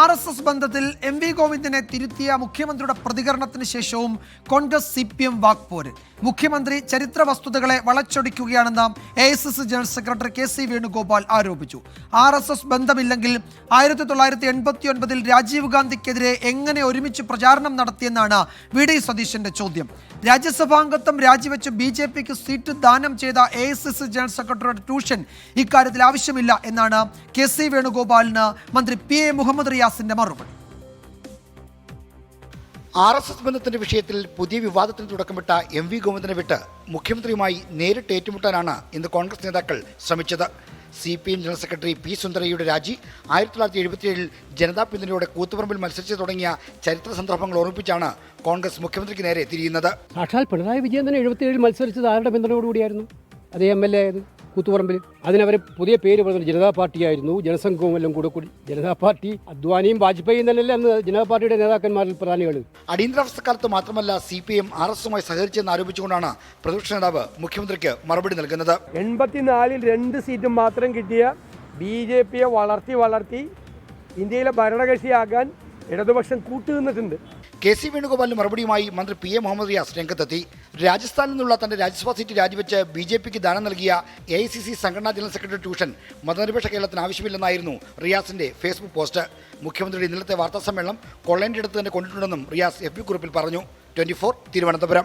R S S ബന്ധത്തിൽ M V ഗോവിന്ദനെ തിരുത്തിയ മുഖ്യമന്ത്രിയുടെ പ്രതികരണത്തിന് ശേഷവും കോൺഗ്രസ് സി പി എം വാക്പോര്. മുഖ്യമന്ത്രി ചരിത്ര വസ്തുതകളെ വളച്ചൊടിക്കുകയാണെന്ന് A S S general secretary K C Venugopal ആരോപിച്ചു. ആർ എസ് എസ് ബന്ധമില്ലെങ്കിൽ ആയിരത്തി തൊള്ളായിരത്തി എൺപത്തി ഒൻപതിൽ രാജീവ് ഗാന്ധിക്കെതിരെ എങ്ങനെ ഒരുമിച്ച് പ്രചാരണം നടത്തിയെന്നാണ് വി ഡി സതീശന്റെ ചോദ്യം. രാജ്യസഭാംഗത്വം രാജിവെച്ച് ബി ജെ പിക്ക് സീറ്റ് ദാനം ചെയ്ത എ എസ് എസ് ജനറൽ സെക്രട്ടറിയുടെ ട്യൂഷൻ ഇക്കാര്യത്തിൽ ആവശ്യമില്ല എന്നാണ് കെ സി വേണുഗോപാലിന് മന്ത്രി പി എ മുഹമ്മദ് റിയാസിന്റെ മറുപടി. ആർ എസ് എസ് ബന്ധത്തിന്റെ വിഷയത്തിൽ പുതിയ വിവാദത്തിന് തുടക്കമിട്ട എം വി ഗോവിന്ദനെ വിട്ട് മുഖ്യമന്ത്രിയുമായി നേരിട്ട് ഏറ്റുമുട്ടാനാണ് ഇന്ന് കോൺഗ്രസ് നേതാക്കൾ ശ്രമിച്ചത്. C P M general secretary P സുന്ദരയുടെ രാജി ആയിരത്തി തൊള്ളായിരത്തി എഴുപത്തിയേഴിൽ ജനതാ പിന്തുണയോടെ കൂത്തുപറമ്പിൽ മത്സരിച്ചു തുടങ്ങിയ ചരിത്ര സന്ദർഭങ്ങൾ ഓർമ്മിപ്പിച്ചാണ് കോൺഗ്രസ് മുഖ്യമന്ത്രിക്ക് നേരെ തിരിയുന്നത്. സാക്ഷാൽ പിണറായി വിജയൻ തന്നെ എഴുപത്തിയേഴിൽ മത്സരിച്ചത് ആരുടെ പിന്തുണയോടുകൂടിയായിരുന്നു? അതേ എം എൽ എ ആയത് കൂത്തുപറമ്പിൽ. അതിനവർ പുതിയ പേര് പറഞ്ഞു ജനതാ പാർട്ടിയായിരുന്നു. ജനസംഘവും എല്ലാം കൂടെ കൂടി ജനതാ പാർട്ടി അദ്വാനിയും വാജ്പേയിയും തന്നെയല്ലേ അന്ന് ജനതാ പാർട്ടിയുടെ നേതാക്കന്മാരിൽ പ്രധാനികൾ അടിയന്തരാവസ്ഥ കാലത്ത് മാത്രമല്ല സി പി എം ആർ എസുമായി സഹകരിച്ചെന്ന് ആരോപിച്ചുകൊണ്ടാണ് പ്രതിപക്ഷ നേതാവ് മുഖ്യമന്ത്രിക്ക് മറുപടി നൽകുന്നത്. എൺപത്തിനാലിൽ രണ്ട് സീറ്റും മാത്രം കിട്ടിയ ബി ജെ പിയെ വളർത്തി വളർത്തി ഇന്ത്യയിലെ ഭരണകക്ഷിയാക്കാൻ ഇടതുപക്ഷം കൂട്ടുനിന്നിട്ടുണ്ട്. കെ സി വേണുഗോപാലിന് മറുപടിയുമായി മന്ത്രി പി എ മുഹമ്മദ് റിയാസ് രംഗത്തെത്തി. രാജസ്ഥാനിൽ നിന്നുള്ള തന്റെ രാജ്യസഭാ സീറ്റ് രാജിവെച്ച് ബി ജെ പിക്ക് ദാനം നൽകിയ എ ഐ സി സി സംഘടനാ ജനറൽ സെക്രട്ടറി ട്യൂഷൻ മതനിരപേക്ഷ കേരളത്തിന് ആവശ്യമില്ലെന്നായിരുന്നു റിയാസിന്റെ ഫേസ്ബുക്ക് പോസ്റ്റ്. മുഖ്യമന്ത്രിയുടെ ഇന്നലത്തെ വാർത്താ സമ്മേളനം കൊള്ളേണ്ടിടത്ത് തന്നെ കൊണ്ടിട്ടുണ്ടെന്നും റിയാസ് എഫ് കുറിപ്പിൽ പറഞ്ഞു. ട്വന്റി തിരുവനന്തപുരം.